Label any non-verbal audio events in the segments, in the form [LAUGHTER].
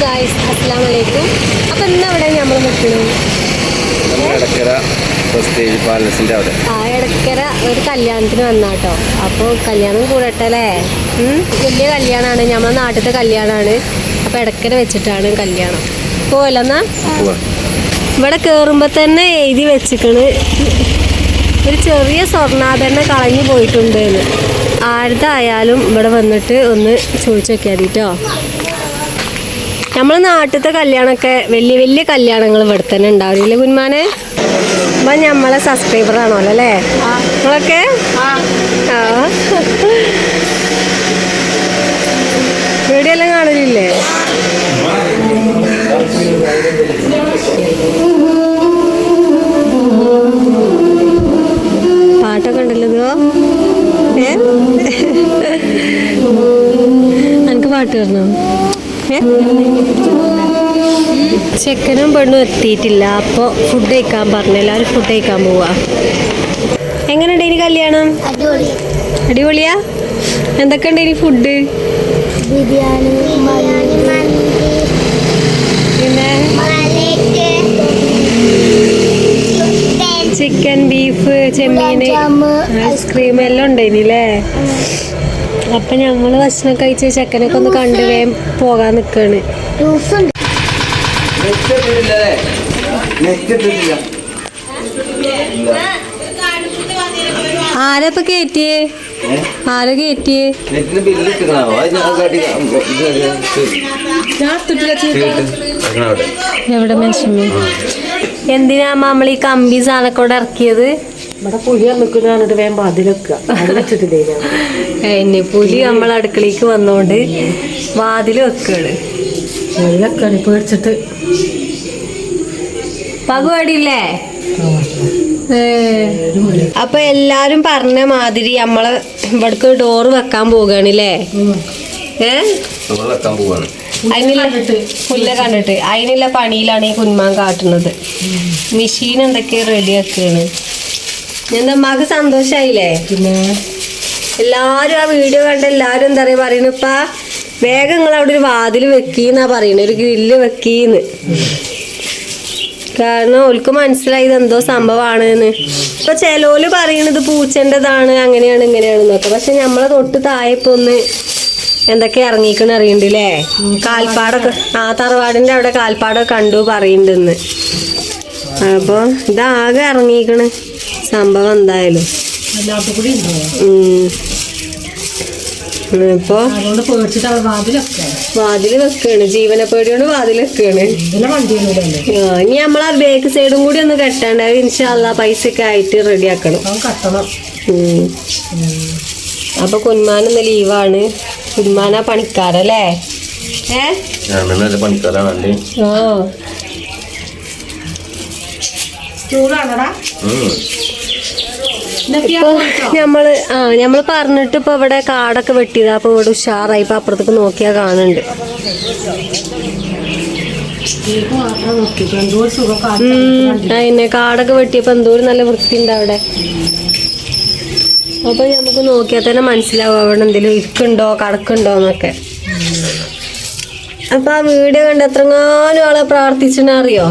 Guys അസ്സാം വലൈക്കും അപ്പം ഇന്ന് അവിടെ നമ്മൾ നിൽക്കുന്നു പ്രസ്റ്റേജ് പാലസിന്റെ അവിടെ. ആ ഇടക്കര ഒരു കല്യാണത്തിന് വന്നാട്ടോ. അപ്പോൾ കല്യാണം കൂടട്ടെ അല്ലേ? ഉം, വലിയ കല്യാണമാണ് നമ്മളെ നാട്ടിലത്തെ കല്യാണമാണ് അപ്പോൾ ഇടക്കര വെച്ചിട്ടാണ് കല്യാണം. പോവല്ലെന്നാ പോവാ. ഇവിടെ കയറുമ്പോൾ തന്നെ എഴുതി വെച്ചിക്കണ്. ഒരു ചെറിയ സ്വർണാഭരണം കളഞ്ഞു പോയിട്ടുണ്ട് എന്ന്. ആരുതായാലും ഇവിടെ വന്നിട്ട് ഒന്ന് ചോദിച്ചു നോക്കിയാൽ മതി കേട്ടോ നമ്മളെ നാട്ടിലത്തെ കല്യാണമൊക്കെ വലിയ വലിയ കല്യാണങ്ങൾ ഇവിടെ തന്നെ ഉണ്ടാവില്ലേ കുന്മാനെ അപ്പം നമ്മളെ സബ്സ്ക്രൈബർ ആണോ അല്ലേ? നിങ്ങളൊക്കെ? ആ. ചെക്കനും പെണ്ണും എത്തിയിട്ടില്ല. അപ്പോൾ ഫുഡ് കഴിക്കാൻ പറഞ്ഞു. എല്ലാവരും ഫുഡ് കഴിക്കാൻ പോവാ. എങ്ങനെയുണ്ട് ഇനി കല്യാണം? അടിപൊളി. അടിപൊളിയാ? എന്തൊക്കെ ഉണ്ട് ഇനി ഫുഡ് പിന്നെ? ചിക്കൻ ബീഫ് ചെമ്മീൻ ഐസ്ക്രീം എല്ലാം ഉണ്ട് ഇനില്ലേ അപ്പൊ ഞമ്മൾ ഭക്ഷണം കഴിച്ച ചെക്കനൊക്കെ ഒന്ന് കണ്ടു വേഗം പോകാൻ നിക്കാണ്. കേറ്റിയേ ആരാ ഇപ്പൊ കയറ്റിയേ ആരാ അവിടെ. എവിടെ മെഷീൻ എന്തിനാ നമ്മൾ ഈ കമ്പി സാധനക്കോട് ഇറക്കിയത്? ഇവിടെ പുലി നിൽക്കുന്ന വേമ്പോ അതിലൊക്കെ എന്നെ പുലി നമ്മളെ അടുക്കളയ്ക്ക് വന്നോണ്ട് വാതിൽ വെക്കാണ്. അതിലൊക്കെ പേടിച്ചിട്ട് പകുവടിയില്ലേ? അപ്പൊ എല്ലാരും പറഞ്ഞ മാതിരി നമ്മൾ ഇവിടക്ക് ഡോറ് വെക്കാൻ പോകണില്ലേ? ഏ? അതിനുള്ള പുല്ല കണ്ടിട്ട്. അതിനുള്ള പണിയിലാണ് ഈ കുന്മാൻ കാട്ടുന്നത്. മെഷീൻ എന്തൊക്കെ റെഡി ആക്കുകയാണ് എന്താ അമ്മയ്ക്ക് സന്തോഷായില്ലേ? പിന്നെ? എല്ലാരും ആ വീഡിയോ കണ്ട എല്ലാരും എന്താ പറയാ പറയണ ഇപ്പ വേഗം നിങ്ങൾ അവിടെ ഒരു വാതിൽ വെക്കീന്നാ പറയണ ഒരു ഗ്രില്ല് വെക്കീന്ന്. കാരണം ഓൾക്ക് മനസ്സിലായി എന്തോ സംഭവമാണ് എന്ന് ഇപ്പൊ ചെലോൽ പറയണത് പൂച്ചന്റെതാണ് അങ്ങനെയാണ് ഇങ്ങനെയാണെന്നൊക്കെ പക്ഷെ നമ്മളെ തൊട്ട് താഴെപ്പോ ഒന്ന് എന്തൊക്കെ ഇറങ്ങിക്കണ അറിയണ്ടല്ലേ? കാൽപ്പാടൊക്കെ ആ തറവാടിന്റെ അവിടെ കാൽപ്പാടൊക്കെ കണ്ടു പറയുന്നുണ്ടെന്ന് അപ്പൊ ഇതാകെ ഇറങ്ങിക്കണ്. സംഭവം എന്തായാലും. ഇപ്പോ വാതിൽ വെക്കാണ്. ജീവനെ പേടിയോണ്ട് വാതിൽ വെക്കാണ്. ആ, ഇനി നമ്മളാ ബേക്ക് സൈഡും കൂടി ഒന്ന് കെട്ടണ്ട ഇൻഷാല്ല പൈസ ഒക്കെ ആയിട്ട് റെഡി ആക്കണം. അപ്പൊ കുന്മാൻ ഇന്ന് ലീവാണ് കുന്മാനാ പണിക്കാരല്ലേ? ഏ? പണിക്കാരാണല്ലേ ആ. ഞമ്മൾ ആ ഞമ്മൾ പറഞ്ഞിട്ട് ഇപ്പൊ ഇവിടെ കാടൊക്കെ വെട്ടിയതാ. അപ്പൊ ഇവിടെ ഉഷാറായി. ഇപ്പൊ അപ്പുറത്തേക്ക് നോക്കിയാ കാണുന്നുണ്ട്. കേക്ക് കാടൊക്കെ വെട്ടിയപ്പോ എന്തോ ഒരു നല്ല വൃത്തി ഉണ്ട് അതിനെ അവിടെ. അപ്പൊ നമുക്ക് നോക്കിയാൽ തന്നെ മനസ്സിലാവും അവിടെ എന്തെങ്കിലും ഇരിക്കുണ്ടോ കടക്കുണ്ടോ എന്നൊക്കെ. അപ്പൊ ആ വീഡിയോ കണ്ട് എത്രങ്ങാനും ആളെ പ്രാർത്ഥിച്ചെന്നറിയോ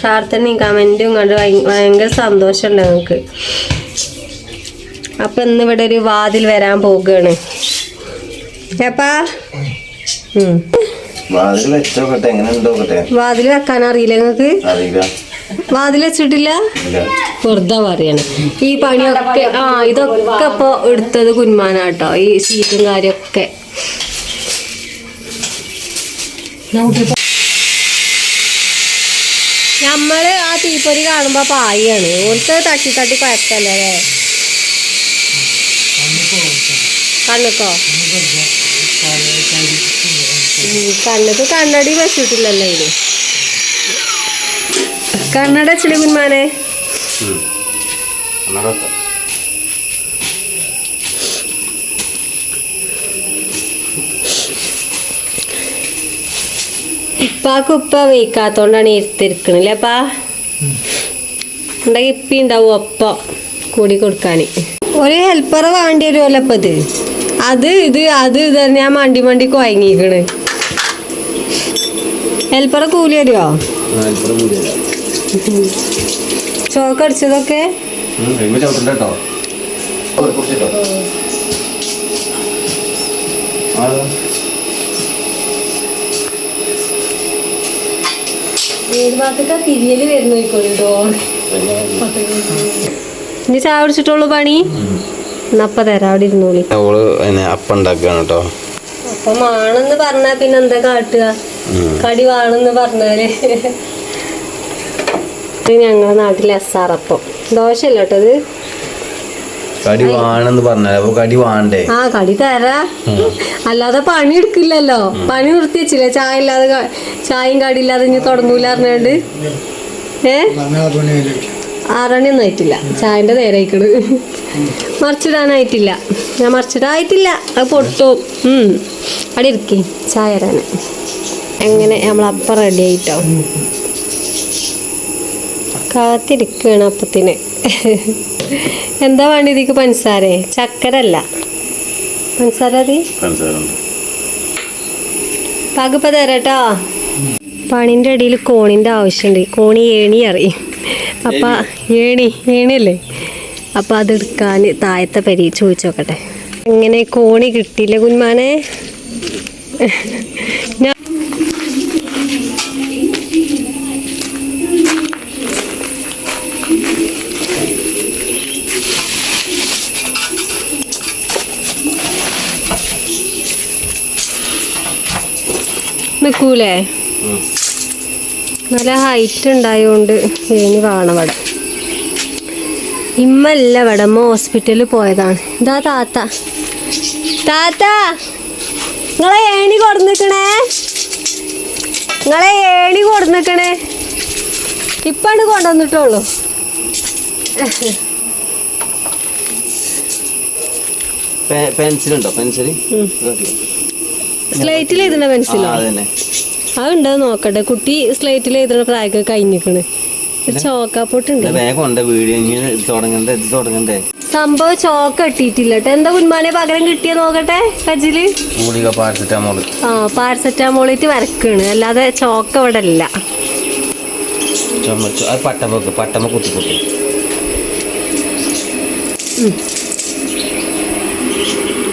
പ്രാർത്ഥനയും കമന്റും കണ്ട് ഭയ- ഭയങ്കര സന്തോഷമുണ്ട് ഞങ്ങൾക്ക്. അപ്പൊ ഇന്ന് ഇവിടെ ഒരു വാതിൽ വരാൻ പോകുകയാണ് ഏപ്പാ വാതിൽ വെക്കാൻ അറിയില്ല നിങ്ങക്ക് വാതിൽ വെച്ചിട്ടില്ല? വെറുതെ പറയണ. ഈ പണിയൊക്കെ ആ ഇതൊക്കെ ഇപ്പൊ എടുത്തത് കുന്മാനാട്ടോ ഈ സീറ്റും കാര്യമൊക്കെ നമ്മൾ ആ തീപ്പൊരി കാണുമ്പോൾ പായാണ്. ഓർത്ത് തട്ടി തട്ടി കുഴപ്പല്ലേ കണ്ണുക്കോ? കണ്ണുക്ക് കണ്ണടി വെച്ചിട്ടില്ലല്ലോ ഇത് കണ്ണട വെച്ചില്ല കുന്മാനെ എന്നാ ഇപ്പാക്ക് ഉപ്പ വെയ്ക്കാത്തോണ്ടാണ് ഇരുത്തിരിക്കണില്ലേ അപ്പാ? ഉണ്ടെങ്കിൽ ഇപ്പി ഉണ്ടാവും ഒപ്പം കൂടി കൊടുക്കാൻ ഒരു ഹെൽപ്പർ വേണ്ടി വരുമല്ലോ ഇപ്പൊ ഇത്. അത് ഇത് അത് ഇത് ഞാൻ മണ്ടി മണ്ടി കുഴങ്ങിക്കണ് ഹെൽപ്പർ കൂലി വരുമോ ചോക്ക് അടിച്ചതൊക്കെ? ആ ഏത് ഭാഗത്തൊക്കെ തിരിയൽ വരുന്നോയിക്കോട്ടോ ഇനി ചായ കുടിച്ചിട്ടുള്ളൂ പണി? എന്നപ്പ തരാം അവിടെ ഇരുന്നോളി. അവൾ അപ്പം ഉണ്ടാക്കുകയാണ് കേട്ടോ. അപ്പൊ മാണെന്ന് പറഞ്ഞാ പിന്നെ എന്താ കാട്ടുക? കടി വാണെന്ന് പറഞ്ഞാൽ. ഇത് ഞങ്ങളെ നാട്ടിലെ എസ്സാറപ്പം ദോശല്ലോട്ടത് കേട്ടോ ഇത്? കടി വാണെന്ന് പറഞ്ഞാൽ കടി ആ കടി തരാ. അല്ലാതെ പണി എടുക്കില്ലല്ലോ. പണി നിർത്തി വെച്ചില്ലേ ചായ ഇല്ലാതെ ചായയും കടി ഇല്ലാതെ ഇനി തുടങ്ങൂല പറഞ്ഞാണ്ട്. ഏ? ആറണിയൊന്നും ആയിട്ടില്ല. ചായന്റെ നേരെ ആയിക്കണ് മറിച്ചിടാനായിട്ടില്ല. ഞാൻ മറിച്ചിടായിട്ടില്ല അത് പൊട്ടും. അവിടെ ഇരിക്കേ. ചായ തരാന്. എങ്ങനെ നമ്മളപ്പം റെഡി ആയിട്ടോ? കാത്തിരിക്കുകയാണ് അപ്പത്തിന്. [LAUGHS] എന്താ വേണ്ടി ഇതിക്ക് പഞ്ചസാരേ ചക്കര അല്ല പഞ്ചസാര അതി തരട്ടോ. പണിന്റെ അടിയിൽ കോണിന്റെ കോണിന്റെ ആവശ്യമുണ്ട് കോണി ഏണി അറിയും അപ്പ ഏണി. ഏണിയല്ലേ? അപ്പം അതെടുക്കാൻ താഴത്തെ പരി ചോദിച്ചോക്കട്ടെ എങ്ങനെ കോണി കിട്ടിയില്ല കുഞ്ഞുമാനെ? ഞാൻ നിൽക്കൂലേ നല്ല ഹൈറ്റ് ഉണ്ടായോണ്ട് ഇനി വേണം ഇവിടെ. ഇമ്മല്ല ഇവിടെ അമ്മ ഹോസ്പിറ്റലിൽ പോയതാണ്. ഇതാ താത്ത. താത്ത നിങ്ങളെ ഏണി കൊടുന്നിക്കണേ? നിങ്ങളെ ഏണി കൊടുന്നിക്കണേ? ഇപ്പാണ് കൊണ്ടുവന്നിട്ടുള്ളൂ. പെൻസിലുണ്ടോ പെൻസിൽ സ്ലേറ്റിൽ എഴുതുന്ന പെൻസിലോ അതുണ്ട് നോക്കട്ടെ. കുട്ടി സ്ലേറ്റിൽ എഴുതുന്ന പ്രായമൊക്കെ കഴിഞ്ഞിക്കണ് സംഭവം ചോക്ക ഇട്ടിട്ടില്ല എന്താ കുന്മാനെ പകരം കിട്ടിയ നോക്കട്ടെ കജിൽ? Paracetamol paracetamol. ആ പാരസെറ്റാമോളിറ്റ് വരക്കാണ്. അല്ലാതെ ചോക്ക ഇവിടെ ഇല്ല. പട്ടമ കുത്തി കുത്തി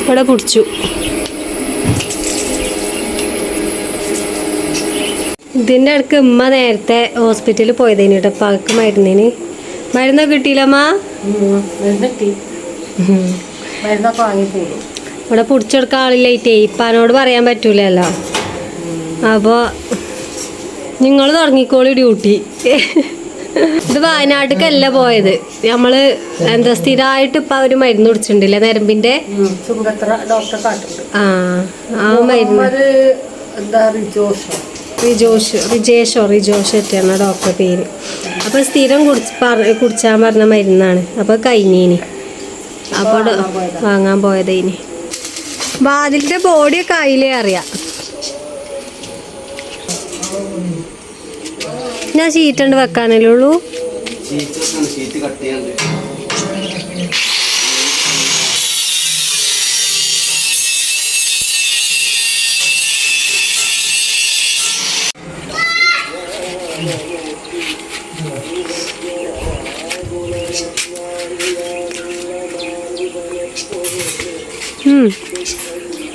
ഇവിടെ പിടിച്ചു ഇതിന്റെ അടുക്ക് ഉമ്മ നേരത്തെ ഹോസ്പിറ്റലിൽ പോയതേനു കേട്ടോ പകക്ക് മരുന്നിന്. മരുന്നൊക്കെ കിട്ടിയില്ലമ്മ ഇവിടെ പിടിച്ചെടുക്കാൻ ആളില്ലായിട്ടേ ഇപ്പാനോട് പറയാൻ പറ്റൂലല്ലോ. അപ്പോൾ നിങ്ങൾ തുടങ്ങിക്കോളി ഡ്യൂട്ടി. ഇത് വയനാട്ടിലേക്കല്ല പോയത്. നമ്മൾ എന്താ സ്ഥിരമായിട്ട് ഇപ്പൊ അവർ മരുന്ന് കുടിച്ചിട്ടുണ്ടല്ലേ നരമ്പിന്റെ ആ ആ മരുന്ന്. എന്താ റിജോഷോ റിജോഷ് റിജേഷോ ഒക്കെയാണ് ഡോക്ടറെ പേര്. അപ്പോൾ സ്ഥിരം കുടിച്ച് പറ കുടിച്ചാൻ പറഞ്ഞ മരുന്നാണ്. അപ്പോൾ കഴിഞ്ഞേനി. അപ്പോൾ വാങ്ങാൻ പോയതേനി. വാതിലിന്റെ ബോഡിയൊക്കെ അതിലേ അറിയാം. ഞാൻ ഷീറ്റുണ്ട് വെക്കാനല്ലേ ഉള്ളൂ?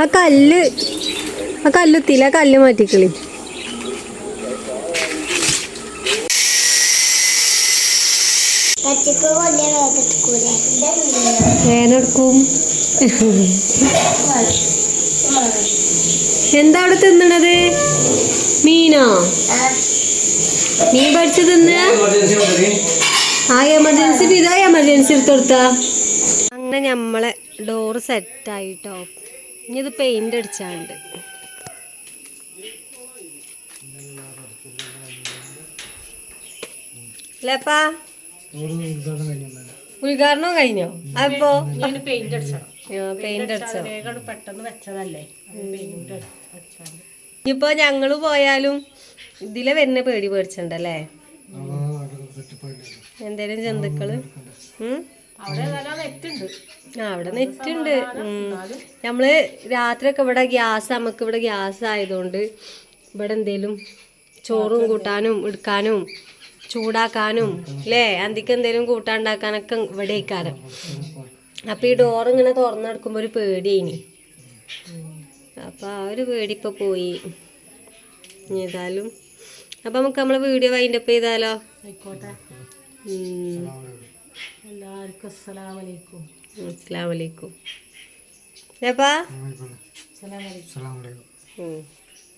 ആ കല്ല് ആ കല്ലുത്തില്ല ആ കല്ല് മാറ്റിക്കളി. വേനെടുക്കും എന്താ അവിടെ തിന്നണത്? മീനോ? മീൻ പഠിച്ചു തിന്ന? ആ എമർജൻസി ഇതാ എമർജൻസി എടുത്തെടുത്ത അങ്ങനെ നമ്മളെ ഡോറ് സെറ്റായിട്ടോ ഇനി ഇത് പെയിന്റ് അടിച്ചാണ്ട് അല്ലേപ്പാ ഉദ്ഘാടനം കഴിഞ്ഞോ? അപ്പോ പെയിന്റ് പെയിന്റ് അടിച്ചോ പെട്ടെന്ന് വെച്ചതല്ലേ? ഇപ്പൊ ഞങ്ങൾ പോയാലും ഇതിലെ വരുന്ന പേടി പേടിച്ചിട്ടുണ്ടല്ലേ എന്തേലും ജന്തുക്കൾ? ഉം? അവിടെ നെറ്റ് നെറ്റുണ്ട്. ആ അവിടെ നെറ്റുണ്ട്. നമ്മൾ രാത്രിയൊക്കെ ഇവിടെ ഗ്യാസ് നമുക്ക് ഇവിടെ ഗ്യാസ് ആയതുകൊണ്ട് ഇവിടെ എന്തേലും ചോറും കൂട്ടാനും എടുക്കാനും ചൂടാക്കാനും അല്ലേ അന്തിക്ക് എന്തേലും കൂട്ടാണ്ടാക്കാനൊക്കെ ഇവിടെ ഇക്കാരം അപ്പൊ ഈ ഡോർ ഇങ്ങനെ തുറന്നെടുക്കുമ്പോ ഒരു പേടിയേനി. അപ്പൊ ആ ഒരു പേടി ഇപ്പൊ പോയി. ഏതായാലും അപ്പൊ നമുക്ക് നമ്മളെ വീഡിയോ വൈൻഡപ്പ് ചെയ്താലോ? ആയിക്കോട്ടെ. എല്ലാവർക്കും അസ്സലാമു അലൈക്കും. ഏപ്പാ അസ്സലാമലൈക്കും ഉം.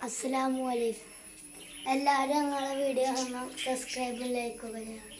അസ്സലാമു അലൈക്കും. എല്ലാവരും ഞങ്ങളെ വീഡിയോ സബ്സ്ക്രൈബ് ലൈക്ക് ചെയ്യുക